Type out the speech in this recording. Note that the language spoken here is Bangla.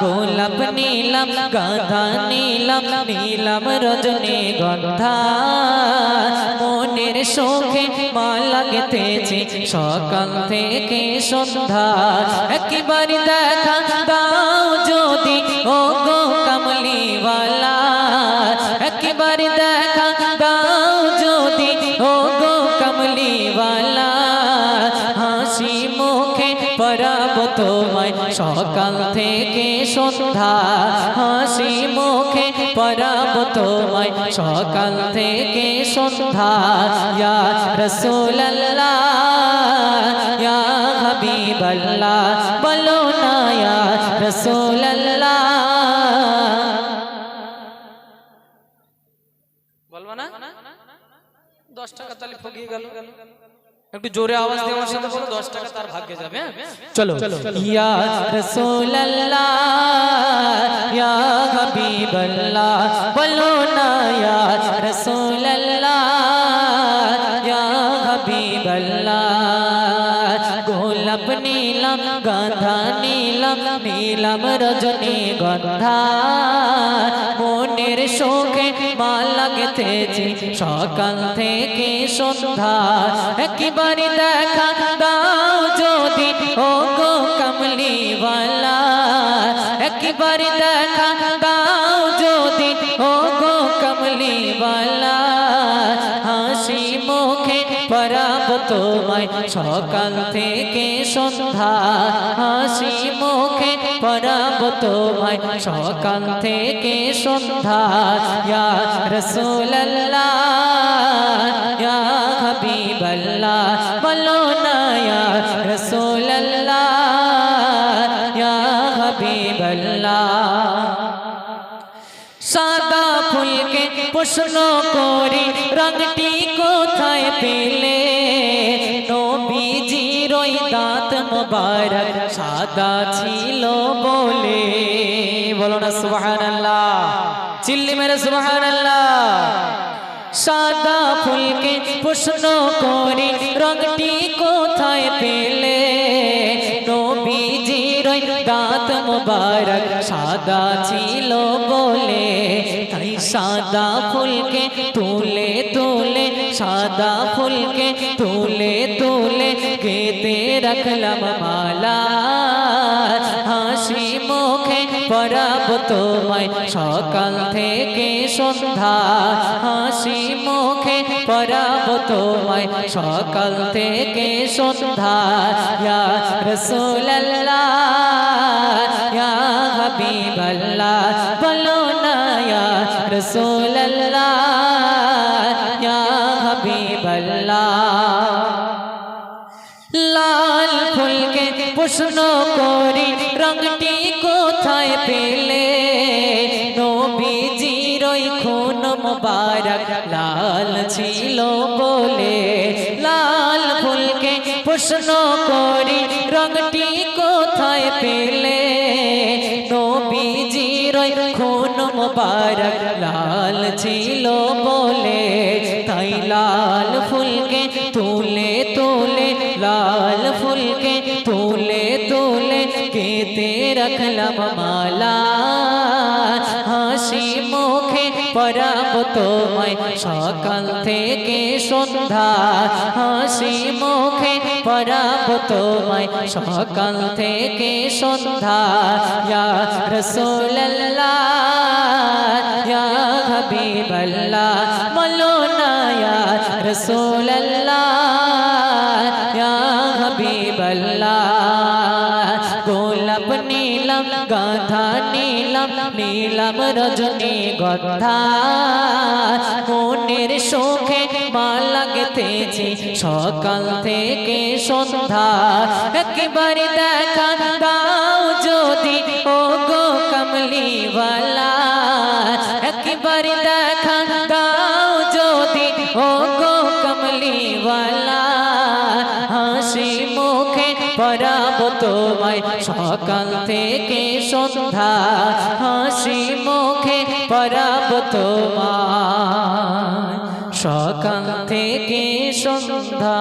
গোলাপ নীলাম, গাধা নীলাম নীলাম রজনী গন্ধা। মনের শোকে মালা গেতেছে সকাল থেকে সন্ধ্যা। একবার দেখা দাও যদি ও গো কমলিওয়ালা। একবার দেখা দাও যদি ও গো কমলিওয়ালা। পরাব তোমায় সকাল থেকে সন্ধ্যা, হাসি মুখে পরাব তোমায় সকাল থেকে সন্ধ্যা। ইয়া রসুল্লাহ ইয়া বলো না ইয়া রসুল্লাহ বলব না? দশ টাকা তাহলে ঠকিয়ে গেল। একটু জোরে আওয়াজ দিয়ে আমার সাথে বলো দশ টাকা তার ভাগ্যে যাবে হ্যাঁ? চলো। ইয়া রসুল্লাহ ইয়া হাবিবাল্লাহ বলো না ইয়া রসুল্লাহ নীলাম রজনী গন্ধা। মনের শোকে মালা গেথেছি সকাল থেকে সন্ধ্যা। একবার দেখা দাও যদি ও গো কমলিওয়ালা। একবার দেখা দাও যদি ও গো কমলিওয়ালা। হাসি মুখে পরাব তোমায়, সকাল থেকে সন্ধ্যা। হাসি মুখে পরাব তোমায় সকাল থেকে সন্ধ্যা। ইয়া রসুল্লাহ ইয়া হাবিবাল্লাহ, বলো না, ইয়া রসুল্লাহ ইয়া হাবিবাল্লাহ। সাদা ফুলকে প্রশ্ন করি রংটি কোথায় পেলে? নবীজির ওই দাঁত মোবারক, সাদা ছিল বলে। বলো না, সুবহানাল্লাহ। চিল্লি মেরে সুবহানাল্লাহ। সাদা ফুলকে প্রশ্ন করে, রঙটি কোথায় পেলে? ওই দাঁত মোবারক সাদা ছিল বলে, তাই সাদা ফুলকে তুলে তুলে, সাদা ফুলকে তুলে তুলে গেতে রাখলাম মালা। হাসি মুখে পরাব তোমায় সকাল থেকে সন্ধ্যা। হাসি মুখে পরাব তোমায় সকাল থেকে সন্ধ্যা। রসুল্লাহ হাবিবাল্লাহ, বলো না, ইয়া রসুল্লাহ ইয়া হাবিবাল্লাহ। লাল ফুলকে প্রশ্ন করি, রংটি কোথায় পেলে? নবীজির লাল ছিল বলে। লাল ফুলকে প্রশ্ন করি, রংটি কোথায় পেলে? মোবারক লাল ছিল বলে, তাই লাল ফুলকে তুলে তুলে, লাল ফুলকে তুলে তুলে কেতে রাখলাম মালা। হাসি মুখে পরাব তোমায় সকাল থেকে সন্ধ্যা। হাসি মুখে পরাব তোমায় সকাল থেকে সন্ধ্যা। ইয়া হাবিবাল্লাহ বলো না ইয়া রসুল্লাহ ইয়া হাবিবাল্লাহ। গোলাপ নীলাম, গাধা নীলাম নীলাম রজনী গন্ধা মনের শোকে মালা গেতেছি সকাল থেকে সন্ধ্যা। একবার দেখা দাও যদি একবার দেখা দাও যদি ও গো কমলিওয়ালা হাসি মুখে পরাব তোমায় সকাল থেকে সন্ধ্যা। হাসি মুখে পরাব তোমায় সকাল থেকে সন্ধ্যা।